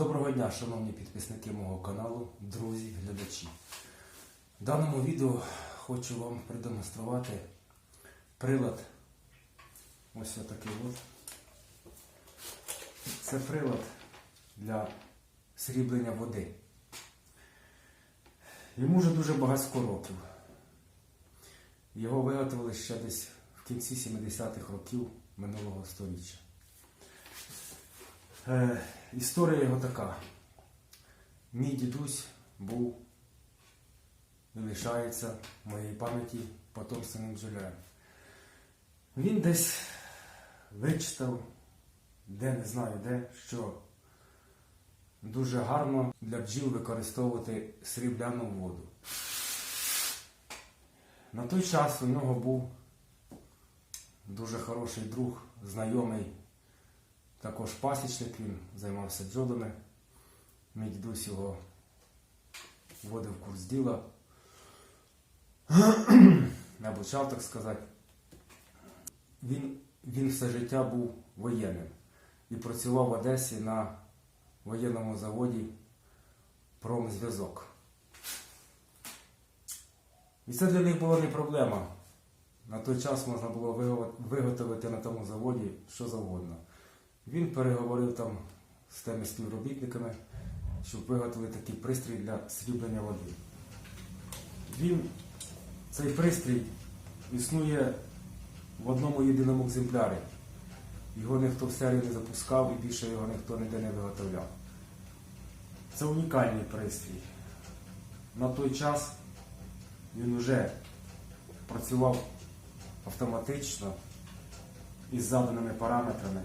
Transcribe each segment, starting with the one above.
Доброго дня, шановні підписники мого каналу, друзі, глядачі. В даному відео хочу вам продемонструвати прилад. Ось отакий от. Це прилад для сріблення води. Йому вже дуже багатько років. Його виготовили ще десь в кінці 70-х років минулого століття. Е, історія його така. Мій дідусь був і лишається в моїй пам'яті потомственним бджолярем. Він десь вичитав, де не знаю де, що дуже гарно для бджіл використовувати срібляну воду. На той час у нього був дуже хороший друг, знайомий також пасічник, він займався бджолами. Мій дідусь його вводив в курс діла. Обучав, так сказати. Він, він все життя був воєнним і працював в Одесі на воєнному заводі промзв'язок. І це для них була не проблема. На той час можна було виготовити на тому заводі що завгодно. Він переговорив там з тими співробітниками, щоб виготовили такий пристрій для сріблення води. Він, цей пристрій існує в одному єдиному екземплярі. Його ніхто в серію не запускав і більше його ніхто ніде не виготовляв. Це унікальний пристрій. На той час він вже працював автоматично із заданими параметрами.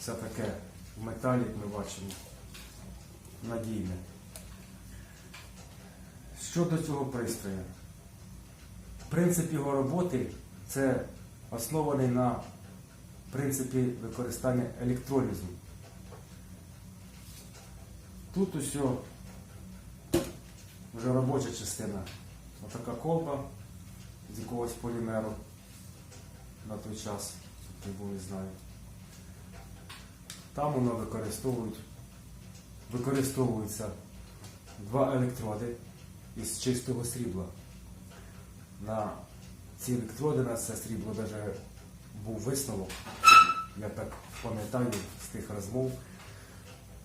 Все таке в металі, як ми бачимо, надійне. Щодо цього пристрою, принцип його роботи це оснований на принципі використання електролізу. Тут усе вже робоча частина. Отака колба з якогось полімеру на той час, не знаю. Там воно використовують, використовуються два електроди із чистого срібла. На ці електроди на це срібло навіть був висновок. Я так пам'ятаю з тих розмов.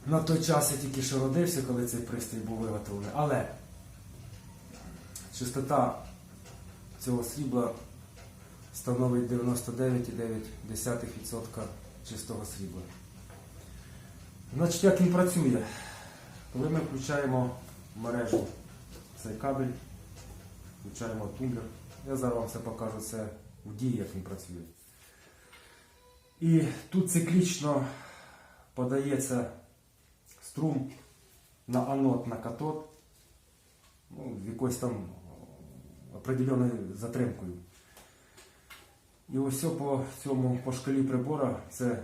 На той час я тільки що родився, коли цей пристрій був виготовлений. Але чистота цього срібла становить 99,9% чистого срібла. Значить, як він працює? Коли ми включаємо мережу цей кабель, включаємо тумблер. Я зараз вам все покажу це в дії, як він працює. І тут циклічно подається струм на анод, на катод, ну, якоюсь там определеною затримкою. І ось по цьому по шкалі прибора це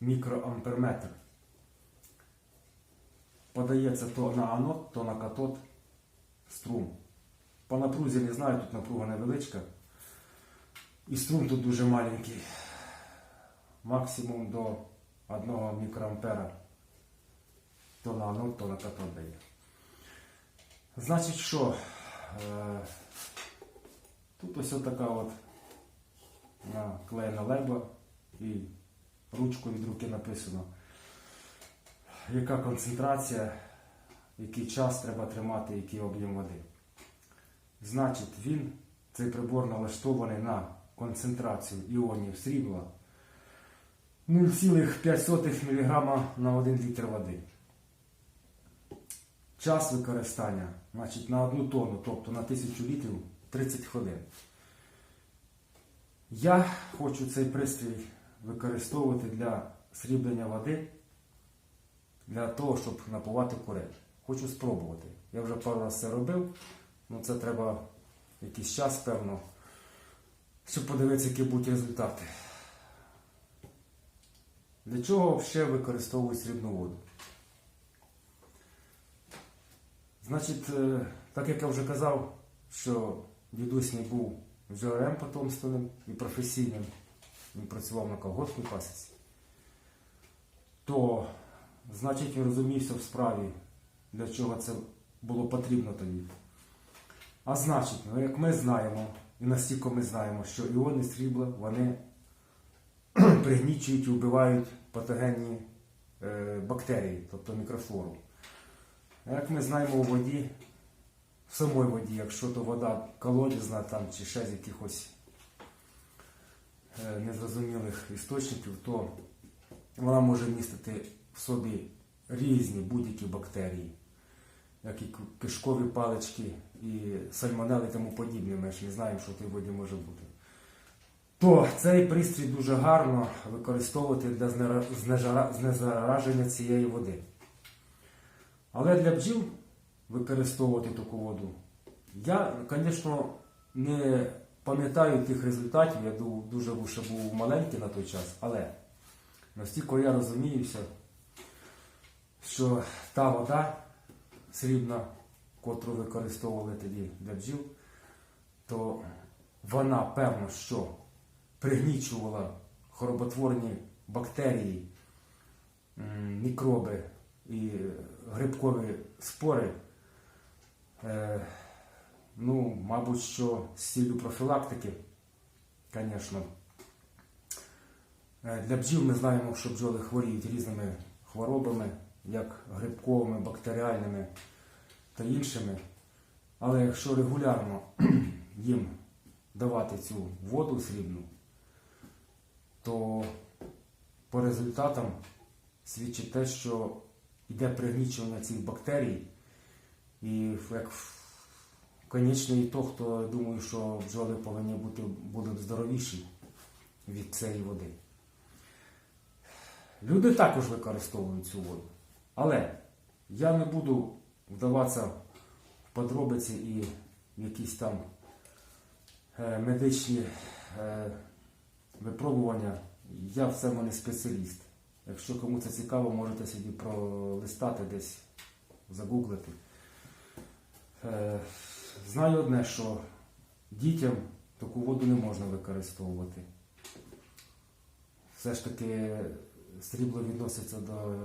мікроамперметр. Подається то на анод, то на катод струм. По напрузі не знаю, тут напруга невеличка. І струм тут дуже маленький. Максимум до 1 мікроампера. То на анод, то на катод дає. Значить що? Е, Тут ось така от наклеєна леба і ручкою від руки написано, яка концентрація, який час треба тримати, який об'єм води. Значить, він, цей прибор налаштований на концентрацію іонів срібла 0,5 мг на 1 літр води. Час використання значить, на одну тонну, тобто на 1000 літрів 30 хвилин. Я хочу цей пристрій використовувати для сріблення води, для того, щоб напувати курей. Хочу спробувати. Я вже пару разів це робив, але це треба якийсь час, певно, щоб подивитися, які будуть результати. Для чого ще використовують срібну воду? Значить, е, так як я вже казав, що дідусь не був бджолярем потомственним і професійним, він працював на колгоспній пасіці, то значить він розумівся в справі, для чого це було потрібно тоді. А значить, ну, як ми знаємо, і настільки ми знаємо, що іони срібла вони пригнічують і вбивають патогенні е, бактерії, тобто мікрофлору. А як ми знаємо у воді, в самій воді, якщо то вода колодязна там, чи ще з якихось незрозумілих істочників, то вона може містити в собі різні будь-які бактерії, як і кишкові палички, і сальмонели і тому подібне. Ми ж не знаємо, що в тій воді може бути. То цей пристрій дуже гарно використовувати для знезараження цієї води. Але для бджіл використовувати таку воду. Я, звісно, не пам'ятаю тих результатів, я дуже був- ще був маленький на той час, але настільки я розуміюся, що та вода срібна, котру використовували тоді для бджіл, то вона, певно, що пригнічувала хороботворні бактерії, мікроби і грибкові спори. Ну, мабуть, що з ціллю профілактики, звісно. Е, Для бджіл ми знаємо, що бджоли хворіють різними хворобами, як грибковими, бактеріальними та іншими. Але якщо регулярно їм давати цю воду срібну, то по результатам свідчить те, що йде пригнічування цих бактерій, і як конечний ітог, то я думаю, що бджоли повинні бути будуть здоровіші від цієї води. Люди також використовують цю воду. Але я не буду вдаватися в подробиці і в якісь там е, медичні е, випробування. Я в цьому не спеціаліст. Якщо кому це цікаво, можете собі пролистати десь, загуглити. Е, Знаю одне, що дітям таку воду не можна використовувати. Все ж таки срібло відноситься до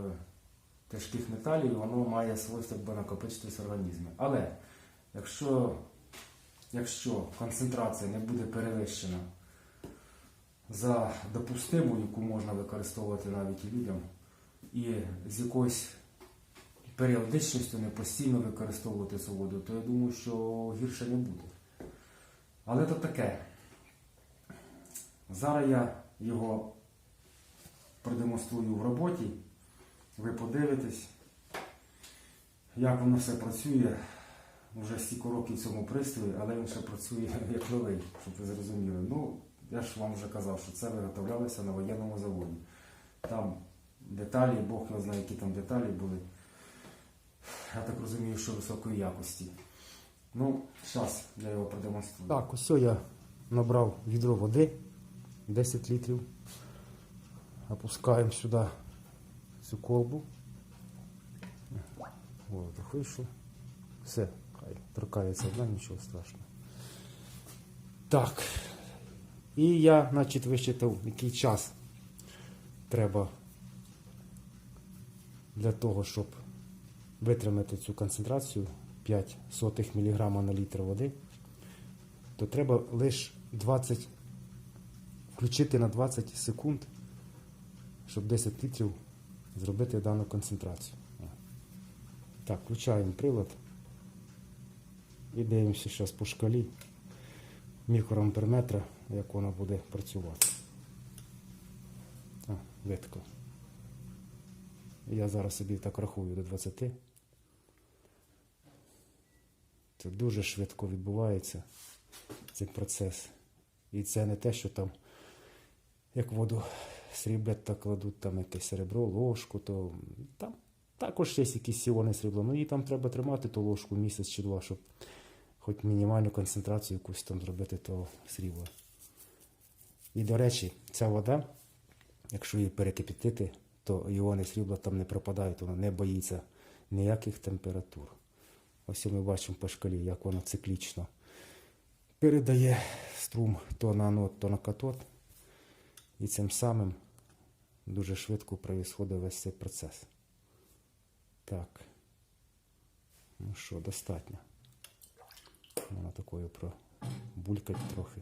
тяжких металів, воно має свойство накопичитись в організмі. Але якщо, якщо концентрація не буде перевищена за допустиму, яку можна використовувати навіть і людям, і з якоюсь періодичністю не постійно використовувати цю то я думаю, що гірше не буде. Але то таке. Зараз я його продемонструю в роботі. Ви подивитесь, як воно все працює. Вже стільки років цьому пристрої, але він ще працює як новий, щоб ви зрозуміли. Ну, я ж вам вже казав, що це виготовлялося на воєнному заводі. Там деталі, Бог його знає, які там деталі були. Я так розумію, що високої якості. Ну, зараз я його продемонструю. Так, ось я набрав відро води 10 літрів. Опускаємо сюди цю колбу. Воздух вийшов. Все, хай торкається одна, нічого страшного. Так. І я, значить, вичитав, який час треба для того, щоб витримати цю концентрацію 5 сотих міліграма на літр води, то треба лише 20, включити на 20 секунд, щоб 10 літрів зробити дану концентрацію. Так, включаємо прилад і дивимося зараз по шкалі мікроамперметра, як вона буде працювати. А, витко. Я зараз собі так рахую до 20. Це дуже швидко відбувається цей процес. І це не те, що там, як воду сріблять, так кладуть там якесь серебро, ложку, то там також є якісь сіони срібла. Ну і там треба тримати ту ложку місяць чи два, щоб хоч мінімальну концентрацію якусь там зробити того срібла. І, до речі, ця вода, якщо її перекипятити, то іони срібла там не пропадають, вона не боїться ніяких температур. Ось ми бачимо по шкалі, як воно циклічно передає струм то на анод, то на катод. І цим самим дуже швидко відбувається весь цей процес. Так. Ну що, достатньо. Вона такою пробулькать трохи.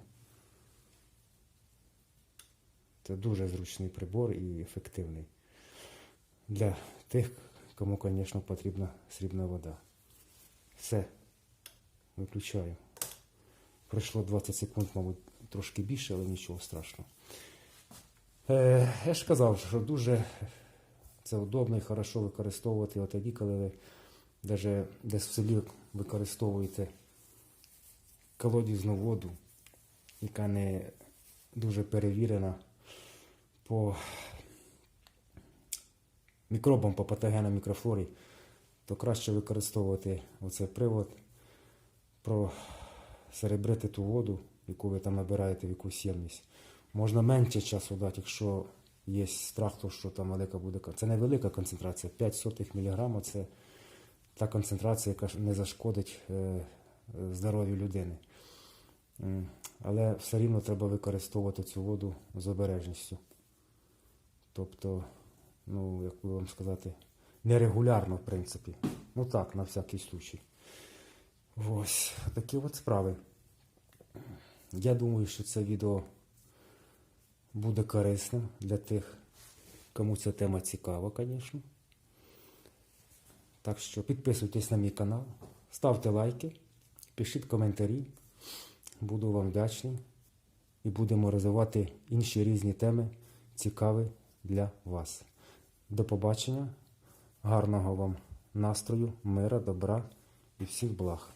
Це дуже зручний прибор і ефективний. Для тих, кому, звісно, потрібна срібна вода. Все. Виключаю. Пройшло 20 секунд, мабуть, трошки більше, але нічого страшного. Е, я ж казав, що дуже це удобно і хорошо використовувати от тоді, коли ви навіть десь в селі використовуєте колодізну воду, яка не дуже перевірена по мікробам, по патогенам мікрофлорі, то краще використовувати оцей привод, просеребрити ту воду, яку ви там набираєте в якусь ємність. Можна менше часу дати, якщо є страх, то що там велика буде. Це невелика концентрація, 5 сотих міліграма це та концентрація, яка не зашкодить е, здоров'ю людини. Але все рівно треба використовувати цю воду з обережністю. Тобто, ну, як би вам сказати, нерегулярно, в принципі. Ну так, на всякий случай. Ось такі от справи. Я думаю, що це відео буде корисним для тих, кому ця тема цікава, звісно. Так що підписуйтесь на мій канал, ставте лайки, пишіть коментарі. Буду вам вдячний і будемо розвивати інші різні теми, цікаві для вас. До побачення, гарного вам настрою, мира, добра і всіх благ.